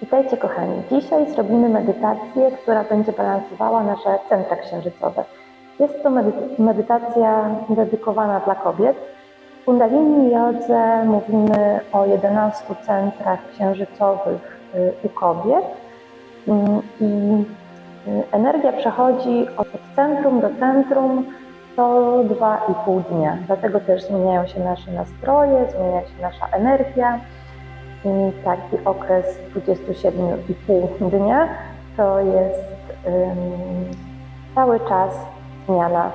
Witajcie kochani. Dzisiaj zrobimy medytację, która będzie balansowała nasze centra księżycowe. Jest to medy- medytacja dedykowana dla kobiet. W Kundalini Jodze mówimy o 11 centrach księżycowych y, u kobiet Mm, i y, energia przechodzi od centrum do centrum co dwa i pół dnia. Dlatego też zmieniają się nasze nastroje, zmienia się nasza energia. Taki okres 27,5 dnia to jest cały czas zmiana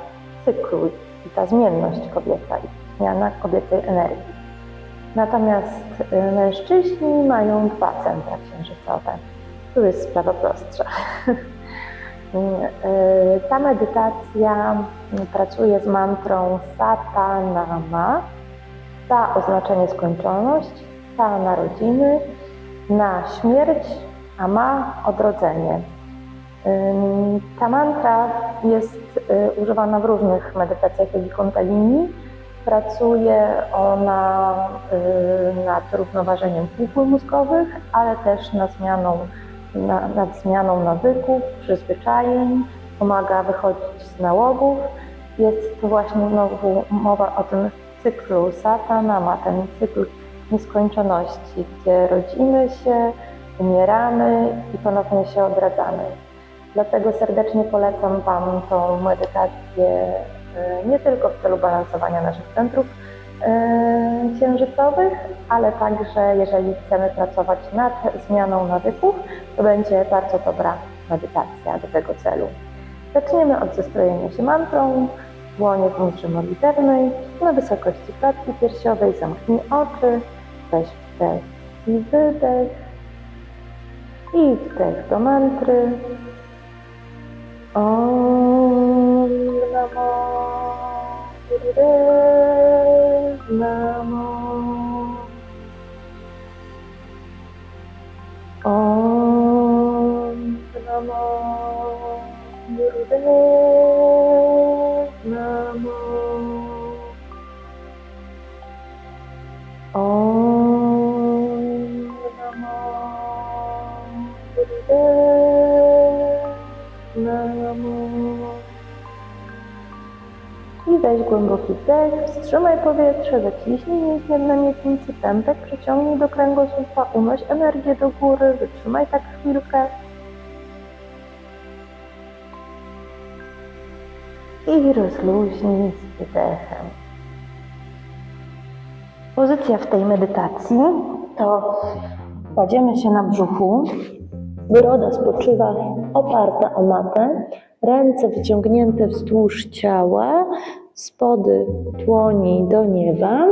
cyklu i ta zmienność kobieca i zmiana kobiecej energii. Natomiast y, mężczyźni mają dwa centra księżycowe. Tu jest sprawa prostsza. Y, Ta medytacja pracuje z mantrą Sata Nama. Sa oznaczenie skończoność, Sa narodziny, na śmierć, a ma odrodzenie. Ta mantra jest y, używana w różnych medytacjach jogi. Pracuje ona y, nad równoważeniem półkul mózgowych, ale też nad zmianą, na, nad zmianą nawyków, przyzwyczajeń, pomaga wychodzić z nałogów. Jest właśnie znowu mowa o tym cyklu satana, ma ten cykl nieskończoności, gdzie rodzimy się, umieramy i ponownie się odradzamy. Dlatego serdecznie polecam Wam tą medytację y, nie tylko w celu balansowania naszych centrów y, księżycowych, ale także jeżeli chcemy pracować nad zmianą nawyków, to będzie bardzo dobra medytacja do tego celu. Zaczniemy od zestrojenia się mantrą, dłonie w mundrze modlitewnej, na wysokości klatki piersiowej, zamknij oczy, weź wdech i wydech. I wdech do mantry. Om Namo. Gurudev Namo. Om Namo. Gurudev Namo. Om I weź głęboki wdech, wstrzymaj powietrze, zaciśnij mięśnie miednicy, pępek przyciągnij do kręgosłupa, unoś energię do góry, wytrzymaj tak chwilkę. I rozluźnij z wydechem. Pozycja w tej medytacji to kładziemy się na brzuchu, Broda spoczywa oparta o matę, ręce wyciągnięte wzdłuż ciała, spody dłoni do nieba,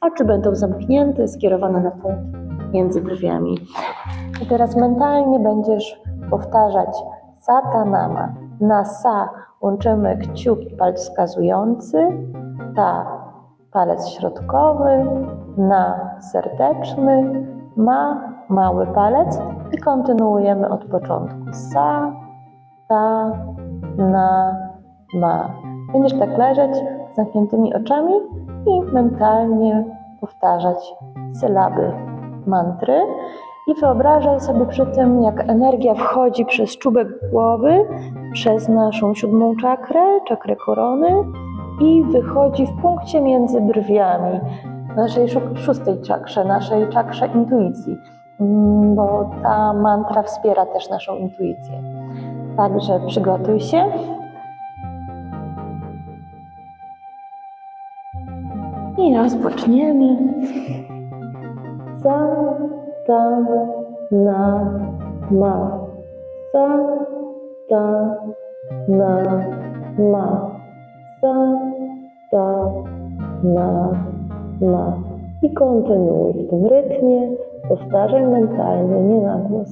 oczy będą zamknięte, skierowane na punkt między brwiami. I teraz mentalnie będziesz powtarzać satanama. Na sa łączymy kciuk i palec wskazujący, ta palec środkowy, na serdeczny, ma mały palec i kontynuujemy od początku. Sa, ta, na, ma. Będziesz tak leżeć z zamkniętymi oczami i mentalnie powtarzać sylaby mantry. I wyobrażaj sobie przy tym, jak energia wchodzi przez czubek głowy, przez naszą siódmą czakrę, czakrę korony i wychodzi w punkcie między brwiami, naszej szó- szóstej czakrze, naszej czakrze intuicji, bo ta mantra wspiera też naszą intuicję. Także przygotuj się. I rozpoczniemy. Sa, na, ma. Sa, ta, na, ma. Sa, ta, na, ma. I kontynuuj w tym rytmie. Powtarzaj mentalnie, nie na głos.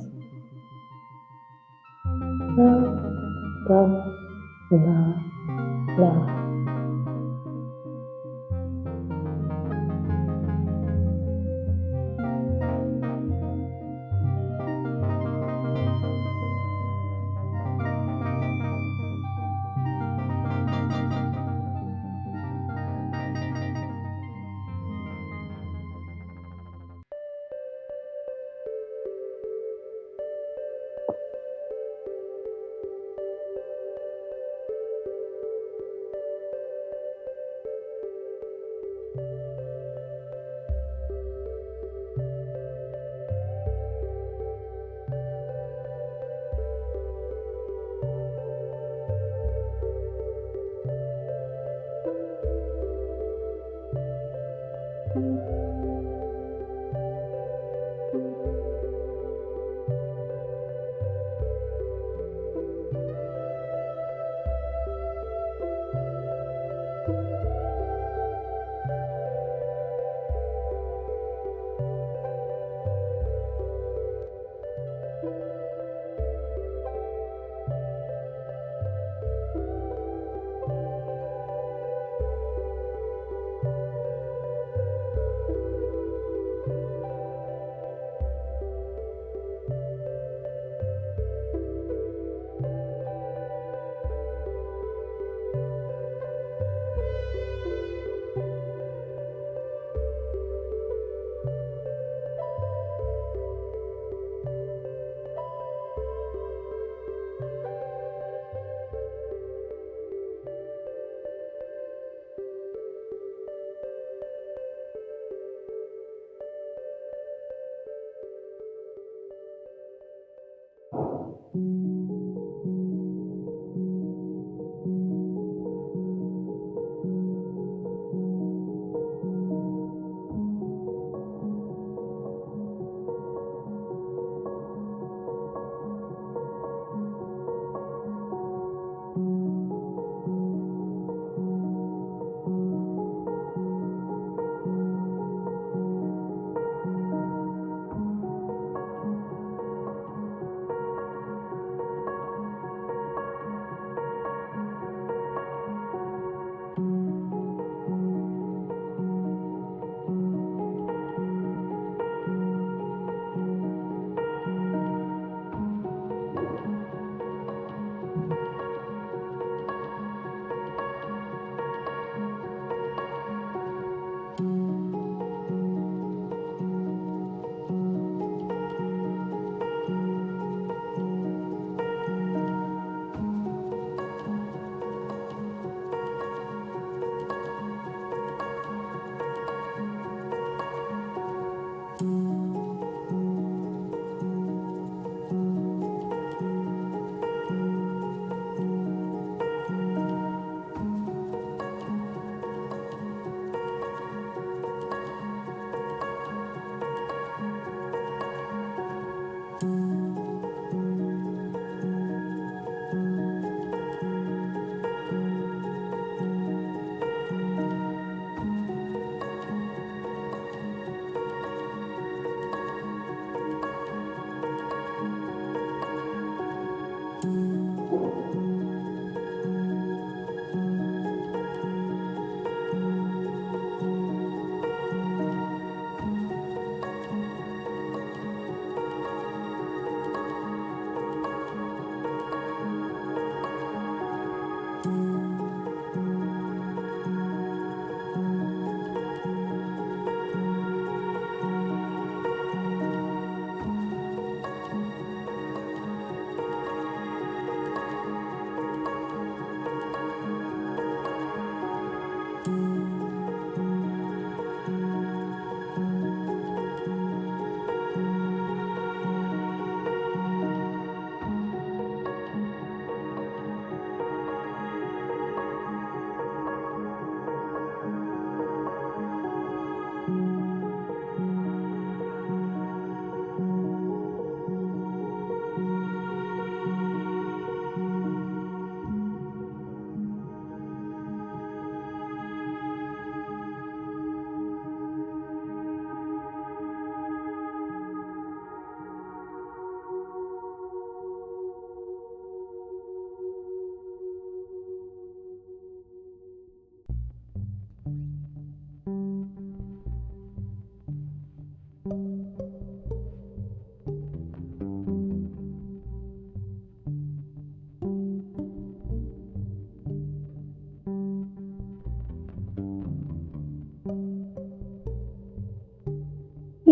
Sa, ta, na,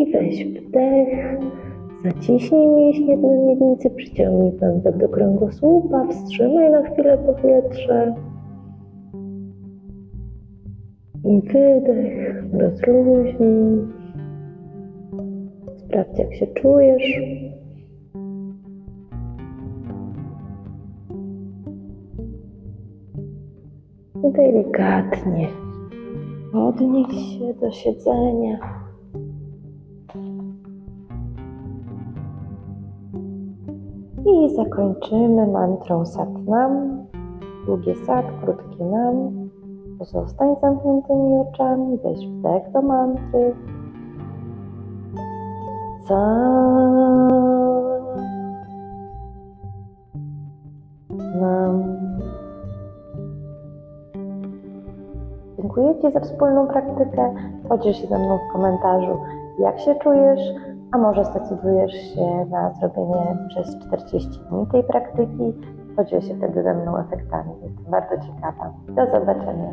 ma. weź wdech. Zaciśnij mięśnie na miednicy, przyciągnij pępek do kręgosłupa, wstrzymaj na chwilę powietrze. I wydech, rozluźnij. Sprawdź, jak się czujesz. I delikatnie podnieś się do siedzenia. I zakończymy mantrą Satnam. Długie Sat, krótkie Nam. Pozostań zamkniętymi oczami, weź wdech do mantry. Sa. Nam. Dziękuję Ci za wspólną praktykę. Podziel się ze mną w komentarzu, jak się czujesz, a może zdecydujesz się na zrobienie przez 40 dni tej praktyki. Podziel się wtedy ze mną efektami. Jestem bardzo ciekawa. Do zobaczenia.